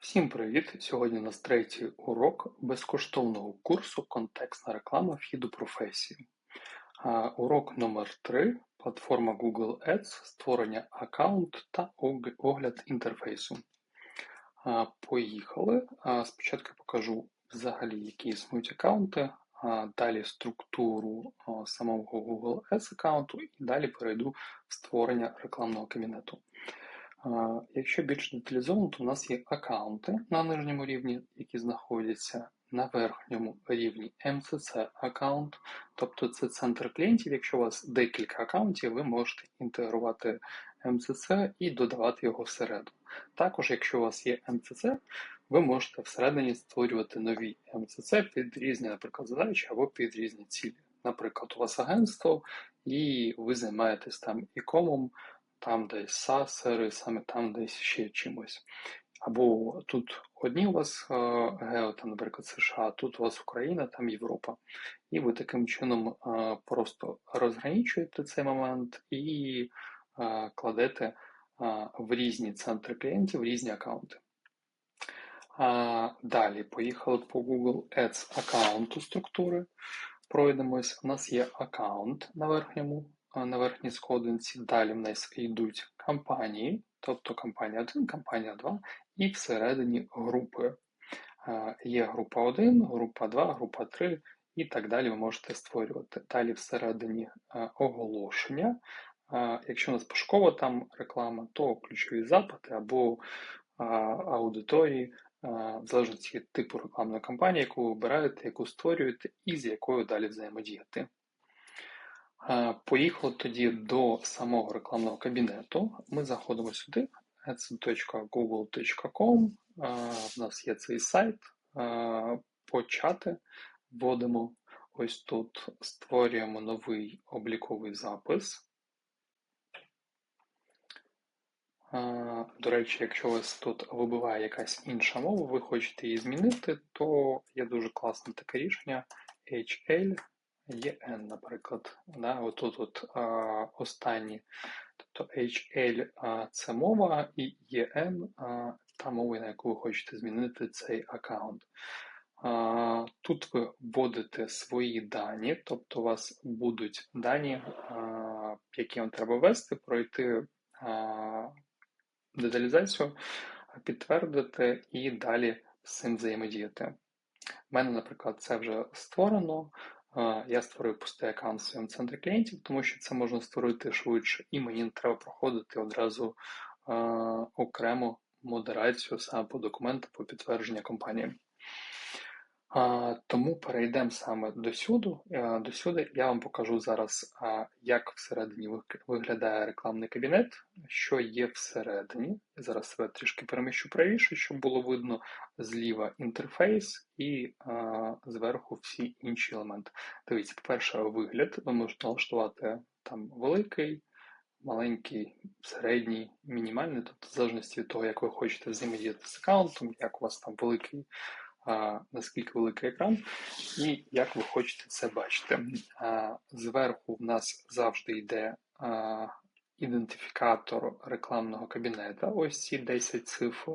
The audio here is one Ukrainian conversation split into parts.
Всім привіт! Сьогодні у нас третій урок безкоштовного курсу Контекстна реклама вхід у професію. Урок номер 3 платформа Google Ads, створення аккаунт та огляд інтерфейсу. Поїхали. Спочатку покажу взагалі, які існують аккаунти, далі структуру самого Google Ads аккаунту і далі перейду в створення рекламного кабінету. Якщо більш деталізовано, то у нас є аккаунти на нижньому рівні, які знаходяться на верхньому рівні MCC аккаунт, тобто це центр клієнтів. Якщо у вас декілька аккаунтів, ви можете інтегрувати MCC і додавати його всередину. Також, якщо у вас є MCC, ви можете всередині створювати нові MCC під різні, наприклад, задачі або під різні цілі. Наприклад, у вас агентство, і ви займаєтесь там ікомом, там десь САСери, саме там десь ще чимось. Або тут одні у вас е, гео, там, наприклад, США, тут у вас Україна, там Європа. І ви таким чином е, просто розгранічуєте цей момент і е, кладете в різні центри клієнтів, в різні аккаунти. Далі поїхали по Google Ads аккаунту структури. Пройдемось. У нас є аккаунт на верхньому на верхній сходинці. Далі в нас йдуть кампанії, тобто кампанія 1, кампанія 2, і всередині групи. Є група 1, група 2, група 3 і так далі ви можете створювати. Далі всередині оголошення. Якщо у нас пошукова там реклама, то ключові запити або аудиторії, в залежності від типу рекламної кампанії, яку ви обираєте, яку створюєте, і з якою далі взаємодіяти. Поїхали тоді до самого рекламного кабінету. Ми заходимо сюди, ads.google.com. У нас є цей сайт. Почати. Вводимо ось тут, створюємо новий обліковий запис. До речі, якщо у вас тут вибиває якась інша мова, ви хочете її змінити, то є дуже класне таке рішення HL EN, наприклад. Да? Отут от а, останні. Тобто HL а, це мова, і EN а, та мова, на яку ви хочете змінити цей аккаунт. А, Тут ви вводите свої дані, тобто у вас будуть дані, а, які вам треба ввести, пройти а, деталізацію, підтвердити і далі з цим взаємодіяти. У мене, наприклад, це вже створено. Я створив пустий аккаунт в своєму центрі клієнтів, тому що це можна створити швидше, і мені не треба проходити одразу окрему модерацію саме по документу по підтвердження компанії. Тому перейдемо саме до сюди. До сюди я вам покажу зараз, як всередині виглядає рекламний кабінет, що є всередині. Зараз себе трішки переміщу правіше, щоб було видно зліва інтерфейс і зверху всі інші елементи. Дивіться, по-перше, вигляд. Ви можете налаштувати там великий, маленький, середній, мінімальний, тобто в залежності від того, як ви хочете взаємодіяти з аккаунтом, як у вас там великий наскільки великий екран, і як ви хочете це бачити. Зверху в нас завжди йде ідентифікатор рекламного кабінета. Ось ці 10 цифр.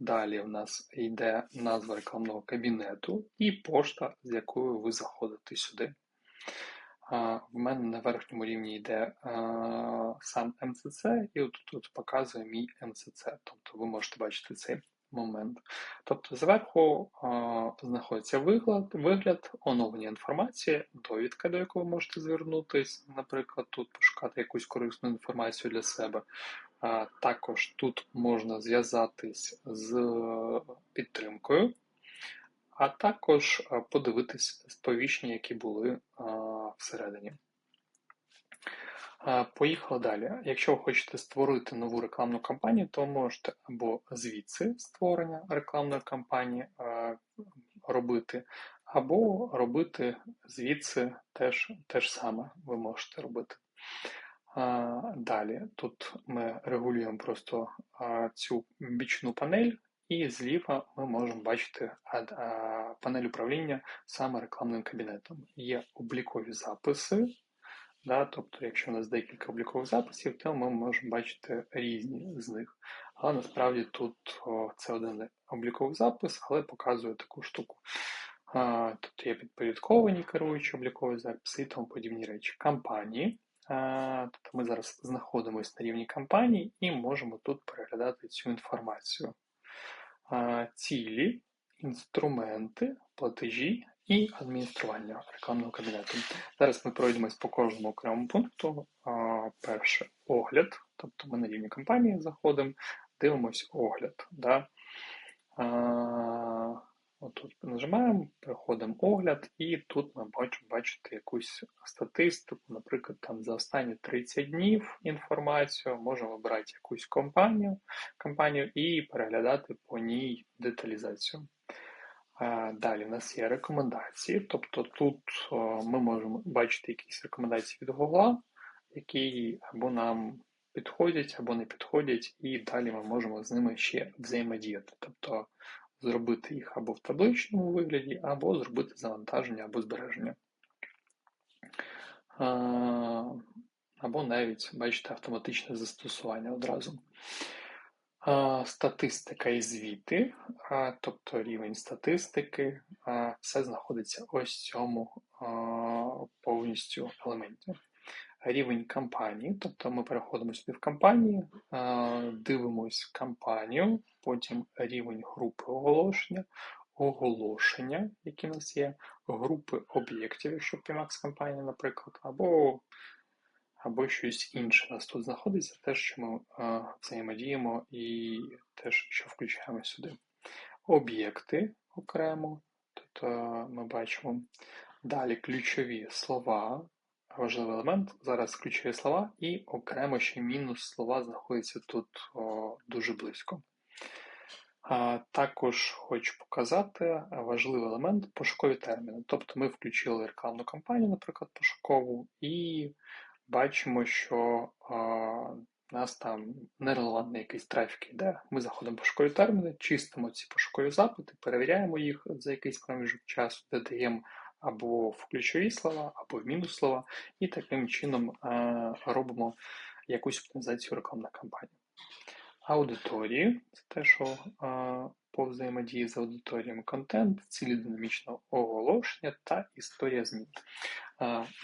Далі в нас йде назва рекламного кабінету і пошта, з якою ви заходите сюди. В мене на верхньому рівні йде сам МЦЦ, і тут показує мій МЦЦ. Тобто ви можете бачити цей момент. Тобто зверху а, знаходиться вигляд, вигляд, оновлення інформації, довідка, до якої ви можете звернутися, наприклад, тут пошукати якусь корисну інформацію для себе. А, Також тут можна зв'язатись з підтримкою, а також подивитись сповіщення, які були а, всередині. Поїхали далі. Якщо ви хочете створити нову рекламну кампанію, то можете або звідси створення рекламної кампанії робити, або робити звідси теж те саме ви можете робити. Далі тут ми регулюємо просто цю бічну панель, і зліва ми можемо бачити панель управління саме рекламним кабінетом. Є облікові записи. Да? Тобто, якщо у нас декілька облікових записів, то ми можемо бачити різні з них. Але насправді тут о, це один обліковий запис, але показує таку штуку. А, Тут є підпорядковані керуючі облікові записи і тому подібні речі. Кампанії. А, тобто Ми зараз знаходимося на рівні кампанії і можемо тут переглядати цю інформацію. А, Цілі, інструменти, платежі і адміністрування рекламного кабінету. Зараз ми пройдемось по кожному окремому пункту. Перше огляд, тобто ми на рівні компанії заходимо, дивимось огляд. Да? Отут нажимаємо, переходимо огляд, і тут ми бачимо бачити якусь статистику, наприклад, там за останні 30 днів інформацію, можемо обрати якусь компанію компанію і переглядати по ній деталізацію. Далі в нас є рекомендації, тобто тут ми можемо бачити якісь рекомендації від Google, які або нам підходять, або не підходять, і далі ми можемо з ними ще взаємодіяти. Тобто зробити їх або в табличному вигляді, або зробити завантаження або збереження. Або навіть, бачите, автоматичне застосування одразу. Статистика і звіти, тобто рівень статистики, все знаходиться ось в цьому повністю елементі. Рівень кампанії, тобто ми переходимо сюди в кампанії, дивимось кампанію, потім рівень групи оголошення, оголошення, які в нас є, групи об'єктів, якщо PMAX кампанія, наприклад, або або щось інше у нас тут знаходиться, те, що ми взаємодіємо і теж, що включаємо сюди. Об'єкти окремо, тобто ми бачимо далі ключові слова, важливий елемент. Зараз ключові слова, і окремо ще мінус слова знаходяться тут о, дуже близько. А, Також хочу показати важливий елемент пошукові терміни. Тобто ми включили рекламну кампанію, наприклад, пошукову, і бачимо, що а, у нас там нерелевантний якийсь трафік йде. Ми заходимо в пошукові терміни, чистимо ці пошукові запити, перевіряємо їх за якийсь проміжок часу, додаємо або в ключові слова, або в мінус слова, і таким чином а, робимо якусь оптимізацію рекламної кампанії. Аудиторії це те, що а, по взаємодії з аудиторіями контент, цілі динамічного оголошення та історія змін.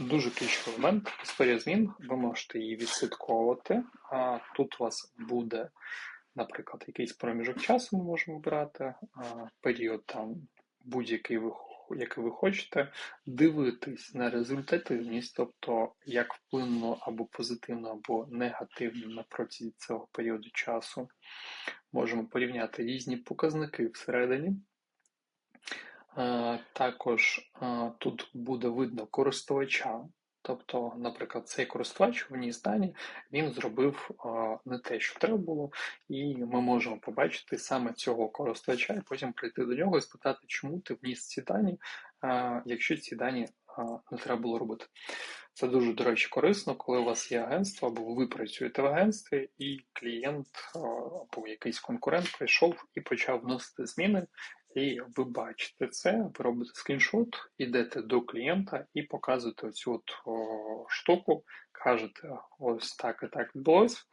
Дуже ключовий момент. Історія змін, ви можете її відслідковувати. А Тут у вас буде, наприклад, якийсь проміжок часу ми можемо брати, період там будь-який ви який ви хочете, дивитись на результативність, тобто як вплинуло або позитивно, або негативно на протязі цього періоду часу. Можемо порівняти різні показники всередині. Також тут буде видно користувача, тобто, наприклад, цей користувач в ній стані він зробив не те, що треба було, і ми можемо побачити саме цього користувача, і потім прийти до нього і спитати, чому ти вніс ці дані, якщо ці дані не треба було робити. Це дуже, до речі, корисно, коли у вас є агентство, або ви працюєте в агентстві, і клієнт або якийсь конкурент прийшов і почав вносити зміни. І ви бачите це, ви робите скріншот, йдете до клієнта і показуєте оцю от о, штуку, кажете, ось так і так відбулось.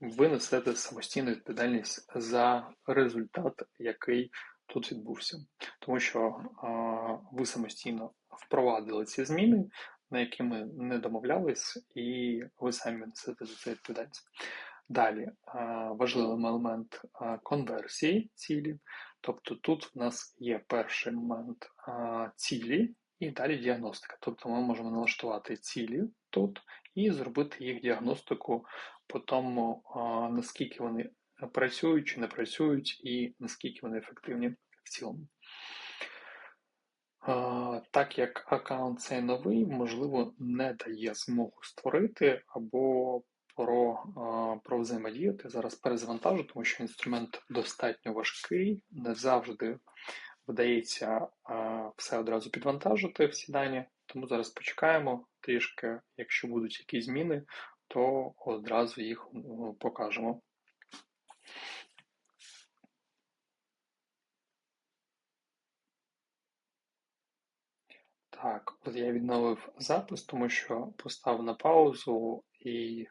Ви несете самостійну відповідальність за результат, який тут відбувся. Тому що а, ви самостійно впровадили ці зміни, на які ми не домовлялись, і ви самі несете за це відповідальність. Далі важливий елемент конверсії цілі. Тобто тут в нас є перший момент цілі і далі діагностика. Тобто ми можемо налаштувати цілі тут і зробити їх діагностику по тому, наскільки вони працюють чи не працюють, і наскільки вони ефективні в цілому. Так як аккаунт цей новий, можливо, не дає змогу створити або про про взаємодіяти. Зараз перезавантажу, тому що інструмент достатньо важкий, не завжди вдається все одразу підвантажити всі дані. Тому зараз почекаємо трішки, якщо будуть якісь зміни, то одразу їх ну, покажемо. Так, от я відновив запис, тому що поставив на паузу і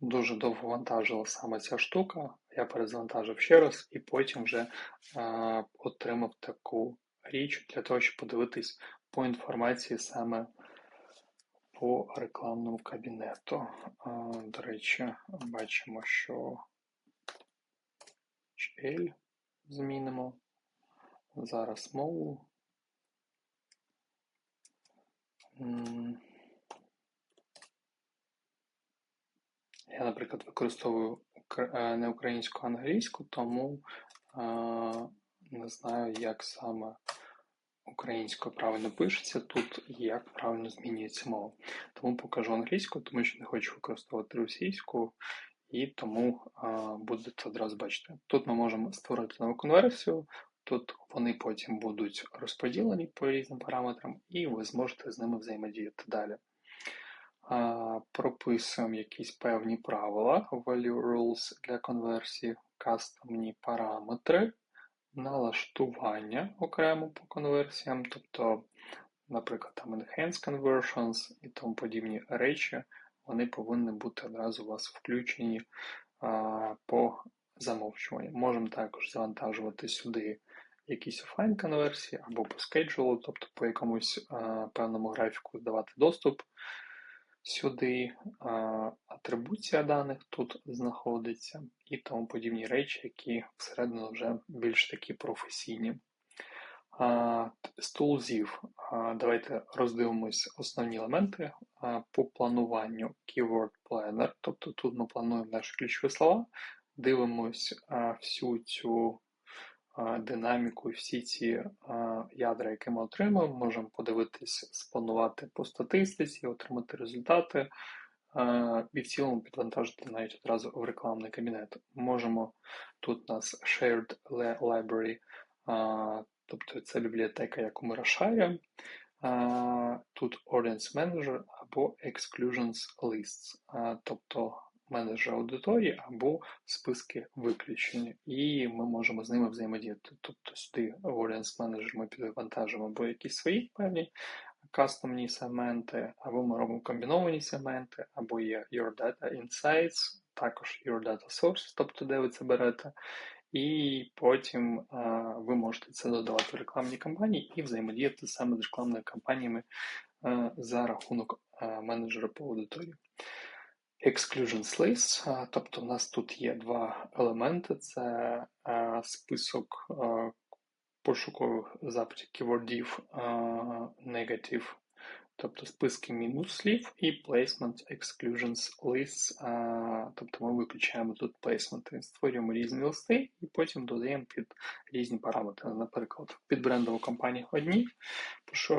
дуже довго вантажила саме ця штука. Я перезавантажив ще раз і потім вже е, отримав таку річ для того, щоб подивитись по інформації саме по рекламному кабінету. Е, до речі, бачимо, що HL змінимо. Зараз мову. Я, наприклад, використовую е, не українську, а англійську, тому е, не знаю, як саме українською правильно пишеться тут і як правильно змінюється мова. Тому покажу англійську, тому що не хочу використовувати російську, і тому е, будете одразу бачити. Тут ми можемо створити нову конверсію, тут вони потім будуть розподілені по різним параметрам, і ви зможете з ними взаємодіяти далі прописуємо якісь певні правила, value rules для конверсії, кастомні параметри, налаштування окремо по конверсіям, тобто, наприклад, там Enhanced Conversions і тому подібні речі, вони повинні бути одразу у вас включені а, по замовчуванню. Можемо також завантажувати сюди якісь офлайн конверсії або по скеджулу, тобто по якомусь а, певному графіку здавати доступ сюди атрибуція даних тут знаходиться і тому подібні речі, які всередину вже більш такі професійні. З тулзів давайте роздивимось основні елементи по плануванню. Keyword Planner, тобто тут ми плануємо наші ключові слова, дивимось всю цю динаміку всі ці ядра, які ми отримуємо, можемо подивитись, спланувати по статистиці, отримати результати і в цілому підвантажити навіть одразу в рекламний кабінет. Можемо тут у нас Shared Library, тобто це бібліотека, яку ми розшарюємо. Тут Audience Manager або Exclusions Lists, тобто менеджер аудиторії або списки виключені, і ми можемо з ними взаємодіяти. Тобто сюди Audience Manager ми підвантажимо або якісь свої певні кастомні сегменти, або ми робимо комбіновані сегменти, або є Your Data Insights, також Your Data Source, тобто де ви це берете. І потім а, ви можете це додавати в рекламні кампанії і взаємодіяти саме з рекламними кампаніями а, за рахунок а, менеджера по аудиторії. Exclusions list, тобто в нас тут є два елементи: це список пошукових запитів keywordів negative тобто списки мінус слів, і placement exclusions lists, тобто ми виключаємо тут placement, створюємо різні листи і потім додаємо під різні параметри. Наприклад, під брендову компанію одні, що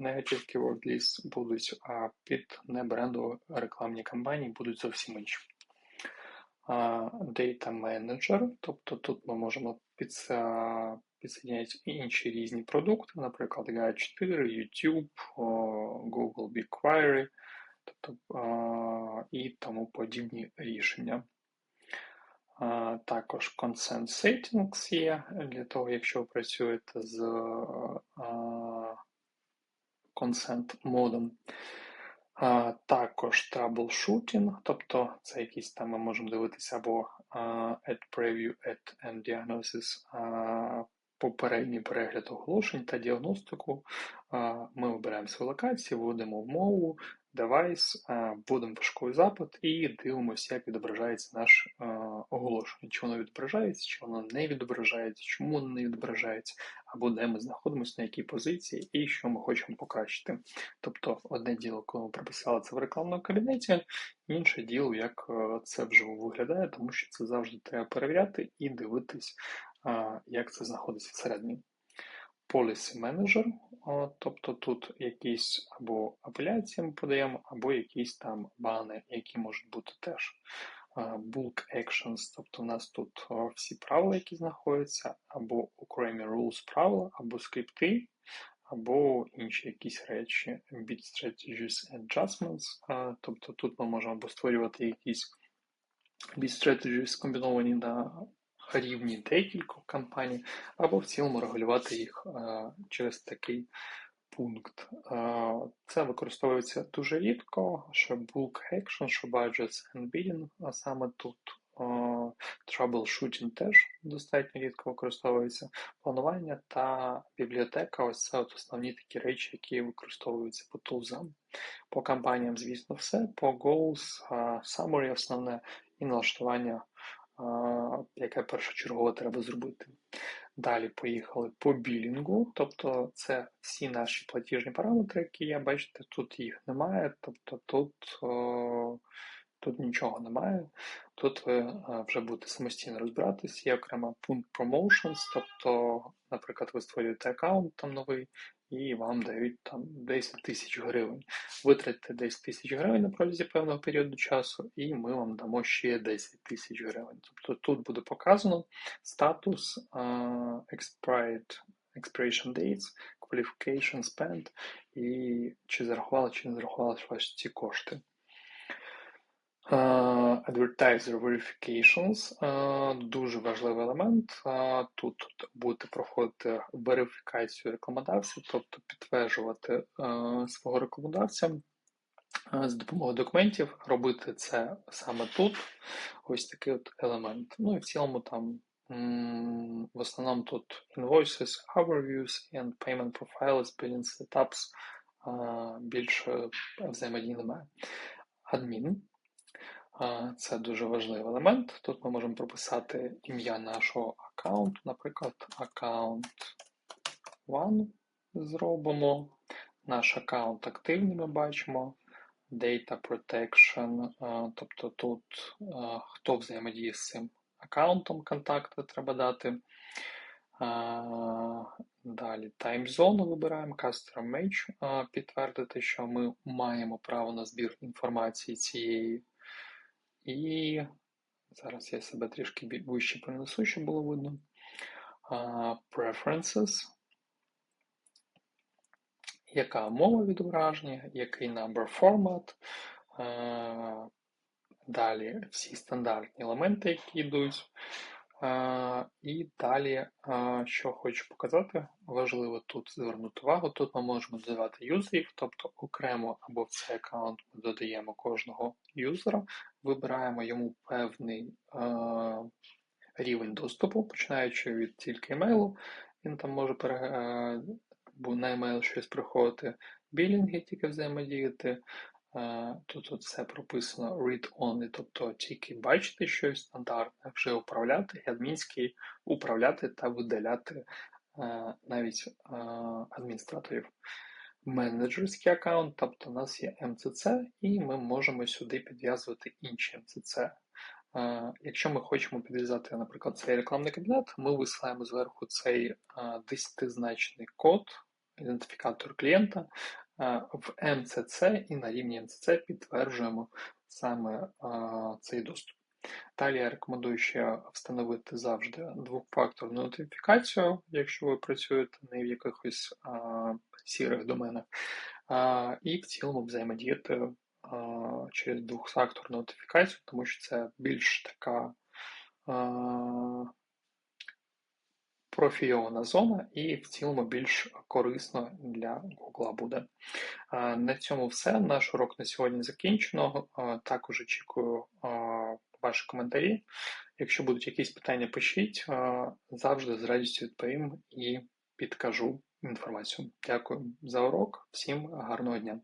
negative keyword lists будуть, а під небрендову рекламні кампанії будуть зовсім інші. Data Manager, тобто тут ми можемо під підсоединяють інші різні продукти, наприклад, Guide 4, YouTube, Google BigQuery, тобто, і тому подібні рішення. Також Consent Settings є для того, якщо ви працюєте з Consent модом. Також troubleshooting, тобто це якісь там ми можемо дивитися або Add Preview, Add and Diagnosis попередній перегляд оголошень та діагностику. Ми обираємо свою локацію, вводимо в мову, девайс, вводимо пошуковий запит і дивимося, як відображається наше оголошення. Чи воно відображається, чи воно не відображається, чому воно не відображається, або де ми знаходимося, на якій позиції і що ми хочемо покращити. Тобто, одне діло, коли ми прописали це в рекламному кабінеті, інше діло, як це вже виглядає, тому що це завжди треба перевіряти і дивитись як це знаходиться всередині. Policy Manager, тобто тут якісь або апеляції ми подаємо, або якісь там бани, які можуть бути теж. Bulk Actions, тобто у нас тут всі правила, які знаходяться, або окремі rules правила, або скрипти, або інші якісь речі, Bit Strategies Adjustments, тобто тут ми можемо або створювати якісь Bit Strategies скомбіновані на рівні декількох компаній, або в цілому регулювати їх через такий пункт. Це використовується дуже рідко, що bulk action, що budgets and bidding, а саме тут troubleshooting теж достатньо рідко використовується. Планування та бібліотека ось це от основні такі речі, які використовуються по тулзам. По кампаніям, звісно, все. По goals, summary основне і налаштування, яке першочергово треба зробити. Далі поїхали по білінгу, тобто це всі наші платіжні параметри, які є, бачите, тут їх немає, тобто тут о, тут нічого немає. Тут ви вже будете самостійно розбиратись, є окремо пункт promotions, тобто, наприклад, ви створюєте аккаунт там новий, і вам дають там 10 тисяч гривень. Витратите 10 тисяч гривень на протязі певного періоду часу, і ми вам дамо ще 10 тисяч гривень. Тобто тут буде показано статус uh, expired, expiration dates, qualification spent, і чи зарахували, чи не зарахували ці кошти. Advertiser verifications uh, дуже важливий елемент. Uh, тут будете проходити верифікацію рекламодавця, тобто підтверджувати свого рекламодавця з допомогою документів, робити це саме тут. Ось такий от елемент. Ну і в цілому там в основному тут invoices, overviews and payment profiles, billing setups, більше взаємодії немає. Адмін. Це дуже важливий елемент. Тут ми можемо прописати ім'я нашого аккаунту, наприклад, аккаунт one зробимо. Наш аккаунт активний ми бачимо. Data Protection, тобто тут хто взаємодіє з цим аккаунтом, контакти треба дати. Далі таймзону вибираємо, Customer Match, підтвердити, що ми маємо право на збір інформації цієї і зараз я себе трішки вище перенесу, щоб було видно. Uh, preferences. Яка мова відображення, який number format. Uh, далі всі стандартні елементи, які йдуть. І далі, що хочу показати, важливо тут звернути увагу. Тут ми можемо додавати юзерів, тобто окремо або в цей аккаунт ми додаємо кожного юзера, вибираємо йому певний рівень доступу, починаючи від тільки емейлу. Він там може на емейл щось приходити, білінги тільки взаємодіяти. Тут от все прописано read-only, тобто тільки бачити щось стандартне, вже управляти, адмінський управляти та видаляти навіть адміністраторів. Менеджерський аккаунт, тобто у нас є MCC, і ми можемо сюди підв'язувати інші MCC. Якщо ми хочемо підв'язати, наприклад, цей рекламний кабінет, ми висилаємо зверху цей 10-значний код, ідентифікатор клієнта, в МЦЦ і на рівні МЦЦ підтверджуємо саме цей доступ. Далі я рекомендую ще встановити завжди двохфакторну нотифікацію, якщо ви працюєте не в якихось сірих доменах, а, і в цілому взаємодіяти а, через двохфакторну нотифікацію, тому що це більш така а, профільована зона і в цілому більш корисно для Google буде. На цьому все. Наш урок на сьогодні закінчено. Також очікую ваші коментарі. Якщо будуть якісь питання, пишіть. Завжди з радістю відповім і підкажу інформацію. Дякую за урок, всім гарного дня!